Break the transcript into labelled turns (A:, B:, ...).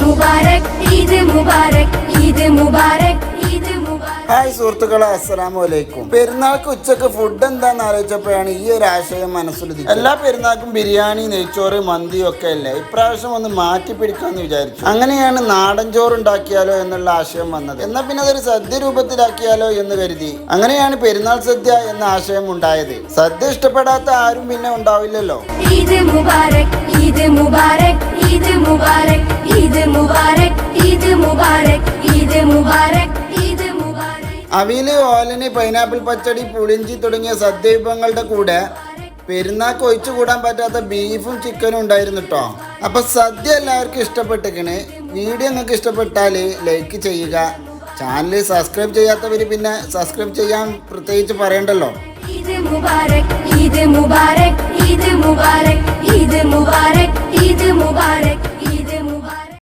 A: മുബാരക് ഈദ് മുബാരക് ഈദ് മുബാരക് ഈദ് മുബാരക്.
B: ഹായ് സുഹൃത്തുക്കളെ അസ്സലാമു അലൈക്കും. പെരുന്നാൾക്ക് ഉച്ചയ്ക്ക് ഫുഡ് എന്താന്ന് ആലോചിച്ചപ്പോഴാണ് ഈ ഒരു ആശയം മനസ്സിലുതി എല്ലാ പെരുന്നാൾക്കും ബിരിയാണി നെയ്ച്ചോറ് മന്തി ഒക്കെ അല്ലേ? ഇപ്രാവശ്യം ഒന്ന് മാറ്റി പിടിക്കാന്ന് വിചാരിച്ചു. അങ്ങനെയാണ് നാടൻ ചോറ് ഉണ്ടാക്കിയാലോ എന്നുള്ള ആശയം വന്നത്. എന്നാൽ പിന്നെ അതൊരു സദ്യ രൂപത്തിലാക്കിയാലോ എന്ന് കരുതി. അങ്ങനെയാണ് പെരുന്നാൾ സദ്യ എന്ന ആശയം ഉണ്ടായത്. സദ്യ ഇഷ്ടപ്പെടാത്ത ആരും പിന്നെ ഉണ്ടാവില്ലല്ലോ.
A: ഈദ് മുബാരക് ഈദ് മുബാരക് ഈദ് മുബാരക്. മുബാരക് ഈദ് മുബാരക് ഈദ് മുബാരക്.
B: അവിയൽ ഓലന് പൈനാപ്പിൾ പച്ചടി പുളിഞ്ചി തുടങ്ങിയ സദ്യ വിഭവങ്ങളുടെ കൂടെ പെരുന്നാൾക്ക് ഒഴിച്ചുകൂടാൻ പറ്റാത്ത ബീഫും ചിക്കനും ഉണ്ടായിരുന്നു കേട്ടോ അപ്പൊ സദ്യ എല്ലാവർക്കും ഇഷ്ടപ്പെട്ടിക്കണ് വീഡിയോ നിങ്ങൾക്ക് ഇഷ്ടപ്പെട്ടാൽ ലൈക്ക് ചെയ്യുക. ചാനൽ സബ്സ്ക്രൈബ് ചെയ്യാത്തവർ പിന്നെ സബ്സ്ക്രൈബ് ചെയ്യാൻ പ്രത്യേകിച്ച് പറയണ്ടല്ലോ.
A: ഈദ് മുബാരക് ഈദ് മുബാരക് ഈദ് മുബാരക്.